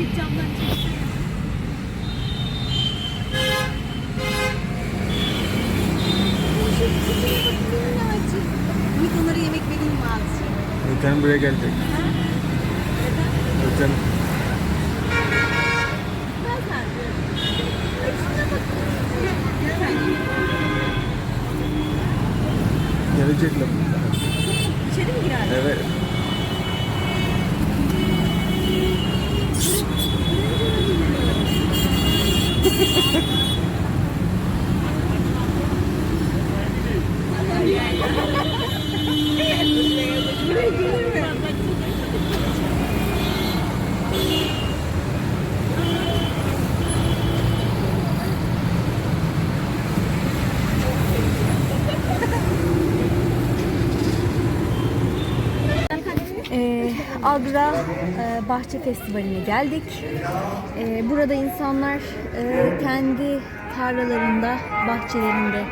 bir camdan çeksene. Ümit onlara yemek vereyim mi azıcık? Nurten buraya gelecek. Nurten gelecekler. İçeri mi girer? Evet. Ee, Agra e, Bahçe Festivali'ne geldik. Ee, burada insanlar e, kendi tarlalarında, bahçelerinde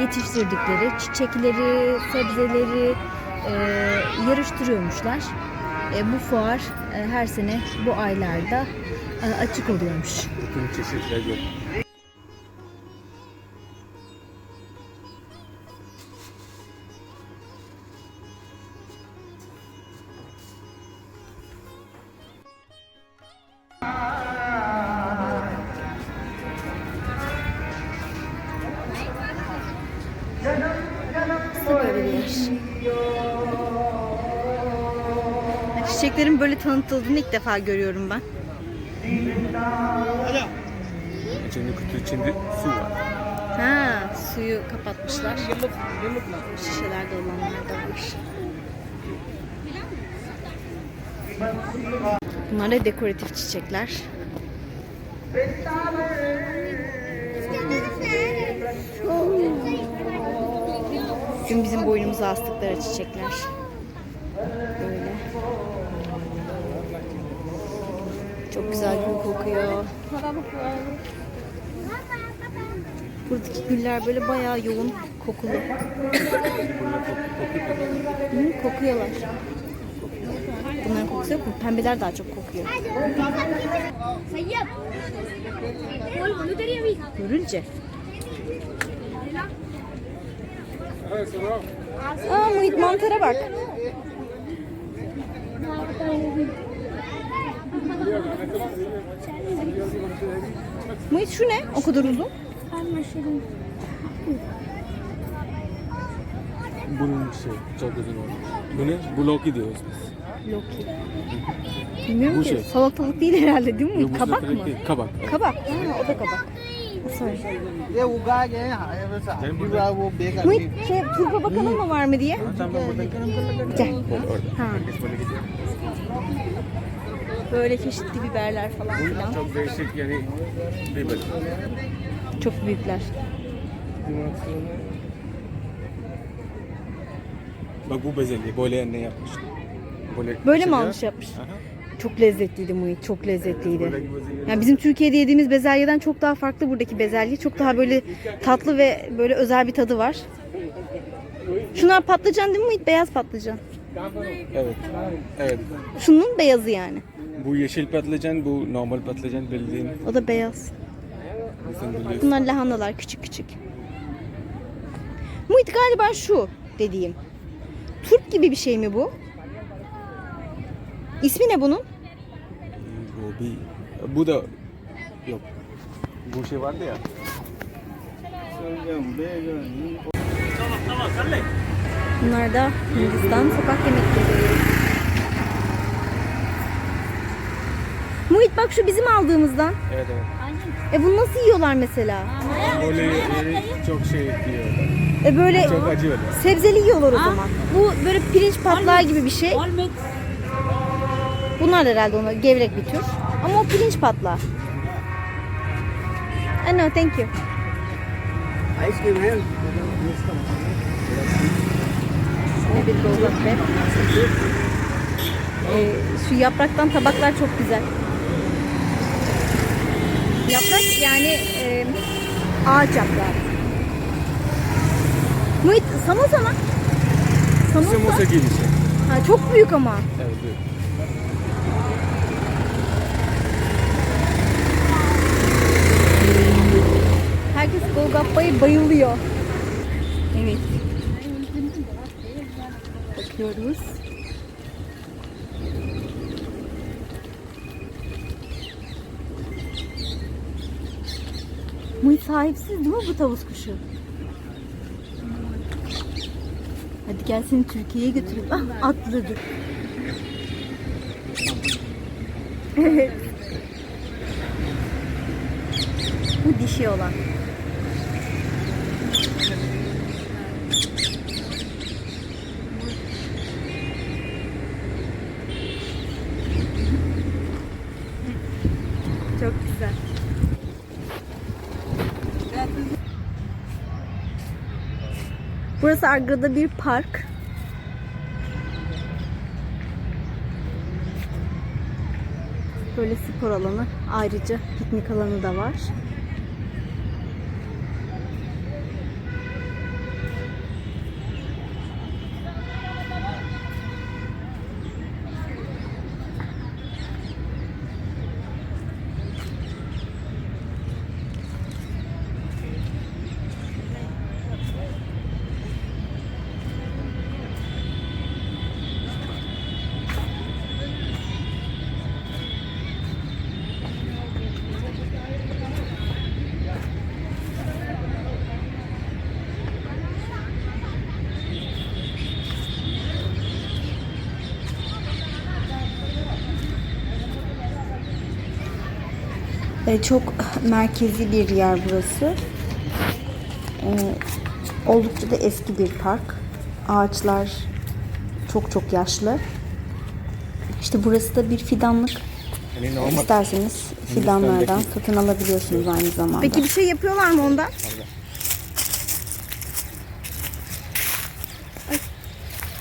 yetiştirdikleri çiçekleri, sebzeleri e, yarıştırıyormuşlar. E, bu fuar e, her sene bu aylarda e, açık oluyormuş. Bütün çeşitler. Çiçeklerin böyle tanıtıldığını ilk defa görüyorum ben. İçinde kutu içinde su var. Ha, suyu kapatmışlar. Şişelerde olanlar da var. Bunlar da dekoratif çiçekler. Bugün bizim boynumuza astıkları çiçekler. Böyle. Çok güzel gül kokuyor. Buradaki güller böyle bayağı yoğun kokulu. Hı, kokuyorlar. Bunların kokusu yok mu? Pembeler daha çok kokuyor. Görünce. Aa, mantara bak. Muhit şu ne? O kadar uzun. Bunun şey çok uzun olmuş. Bu ne? Bu Loki diyoruz biz. Loki. Bilmiyorum Bu ki. şey. Salatalık değil herhalde değil mi? Yok, bu kabak salatalık mı? değil, Kabak. Kabak. Ha, o da kabak. Sorry. ये उगा के यहाँ ये बस पूरा वो बेकार Muhit şey turpa bakalım mı var mı diye. Tamam buradan Gel. Böyle orada. Ha. Böyle çeşitli biberler falan filan. Bu çok değişik yani biber. Çok büyükler. Bak bu bezelye böyle ne yapmış? Böyle, Böyle mi almış ya. yapmış? Aha. Çok lezzetliydi Muhit, çok lezzetliydi. Yani bizim Türkiye'de yediğimiz bezelyeden çok daha farklı buradaki bezelye. Çok daha böyle tatlı ve böyle özel bir tadı var. Şunlar patlıcan değil mi Muhit? Beyaz patlıcan. Evet. Evet. Şunun beyazı yani. Bu yeşil patlıcan, bu normal patlıcan bildiğin. O da beyaz. Sen biliyorsun. Bunlar lahanalar küçük küçük. Muhit galiba şu dediğim. Turp gibi bir şey mi bu? İsmi ne bunun? Gobi. Bu da yok. Bu şey vardı ya. Bunlar da Hindistan sokak yemekleri. Muhit bak şu bizim aldığımızdan. Evet evet. E bunu nasıl yiyorlar mesela? Olayları çok şey diyor. E böyle Çok acı öyle. sebzeli yiyorlar o zaman. Bu böyle pirinç patlağı gibi bir şey. Olmak Bunlar herhalde ona gevrek bir tür. Ama o pirinç patlağı. I know, thank you. Ice cream hem. Ne bir dozak be. Ee, şu yapraktan tabaklar çok güzel. Yaprak yani e, ağaç yaprağı. Muhit samosa mı? Samosa Samosa gelişi. Ha, çok büyük ama. Evet, evet. Herkes Golgappa'ya bayılıyor. Evet. Bakıyoruz. Sahipsiz değil mi bu tavus kuşu? Hadi gel seni Türkiye'ye götüreyim. Ah atladı. Bu dişi olan. Çok güzel. Burası Agra'da bir park. Böyle spor alanı. Ayrıca piknik alanı da var. E, çok merkezi bir yer burası. E, oldukça da eski bir park. Ağaçlar çok çok yaşlı. İşte burası da bir fidanlık. Yani normal. İsterseniz fidanlardan satın alabiliyorsunuz aynı zamanda. Peki bir şey yapıyorlar mı onda?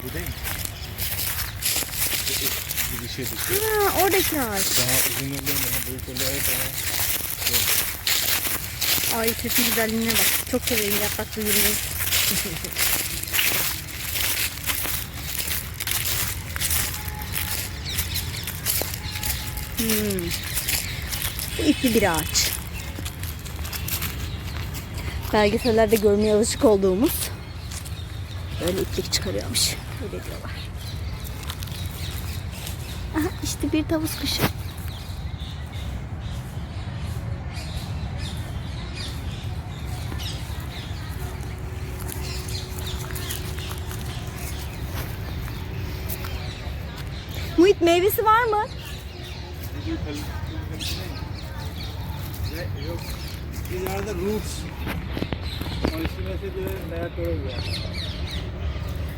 Bu şey düşüyor. Ha, oradaki ağaç. Daha uzun oluyor, daha büyük oluyor, daha... Ay sesin güzelliğine bak. Çok severim yapraklı yürümeyi. hmm. Bu ipli bir ağaç. Belgesellerde görmeye alışık olduğumuz böyle iplik çıkarıyormuş. Öyle diyorlar. Aha işte bir tavus kuşu. Muhit meyvesi var mı?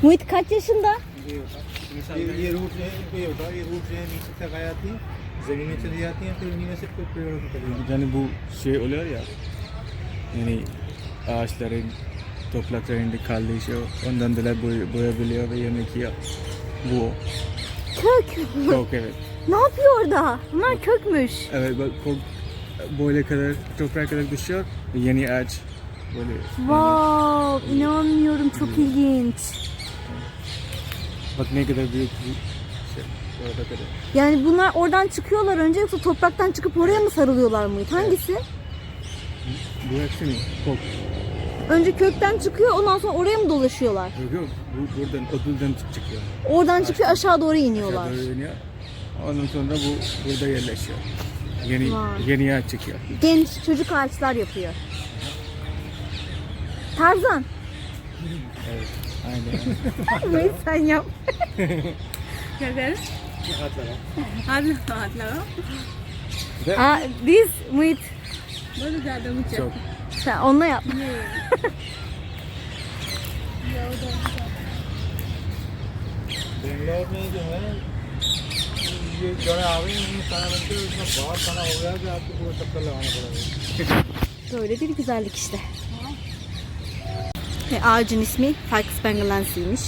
Muhit kaç yaşında? ये ये रूट जो है इनको ये होता है ये रूट जो है नीचे तक आ जाती है जमीन में चली जाती है फिर उन्हीं में से कोई पेड़ों की चली जाती Yani bu şey oluyor ya. Yani ağaçların topraklarında kaldığı şey ondan dolayı boy, boyabiliyor ve yemek yiyor. Bu o. Kök. Çok evet. Ne yapıyor orada? Bunlar kökmüş. Evet bak kok böyle kadar toprağa kadar düşüyor ve yeni ağaç böyle. Wow, inanmıyorum çok ilginç. Bak ne kadar büyük bir şey. Orada kadar. Yani bunlar oradan çıkıyorlar önce yoksa topraktan çıkıp oraya mı sarılıyorlar Muhit? Hangisi? Bu hepsi mi? Kok. Önce kökten çıkıyor ondan sonra oraya mı dolaşıyorlar? Yok yok. Bu buradan oduldan çıkıyor. Oradan çıkıyor aşağı doğru iniyorlar. Aşağı doğru iniyor. Ondan sonra bu burada yerleşiyor. Yeni Vay. yeni ağaç çıkıyor. Genç çocuk ağaçlar yapıyor. Tarzan. Evet. Aynen. Muhit sen yap. है हाथ लगा Ve Aa, biz Muhit. बहुत ज्यादा ऊंचा çok. Sen onunla yap. Bangalore में जो है ये जड़ें आ गई हैं खाना बनते हुए उसमें बहुत खाना हो गया कि आपको पूरा चक्कर लगाना पड़ेगा Böyle bir güzellik işte. E, ağacın ismi Falk Spangelansi'ymiş.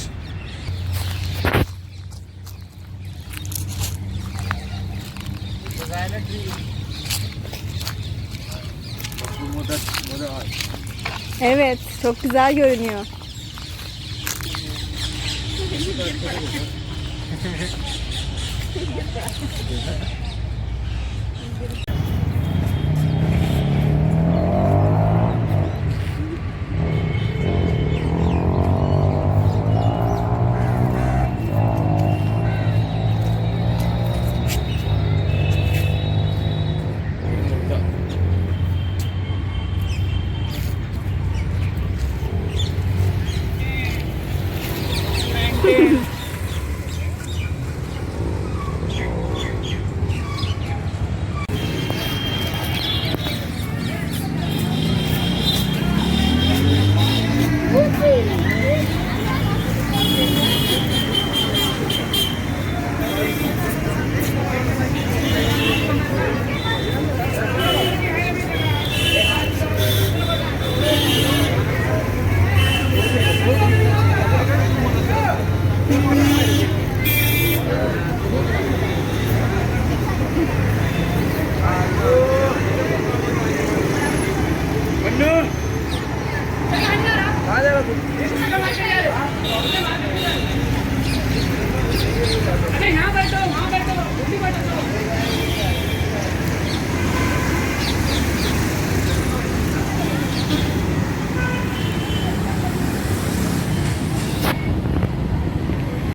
Evet, çok güzel görünüyor. అరే నా బయట నా బయట ఉండి బయట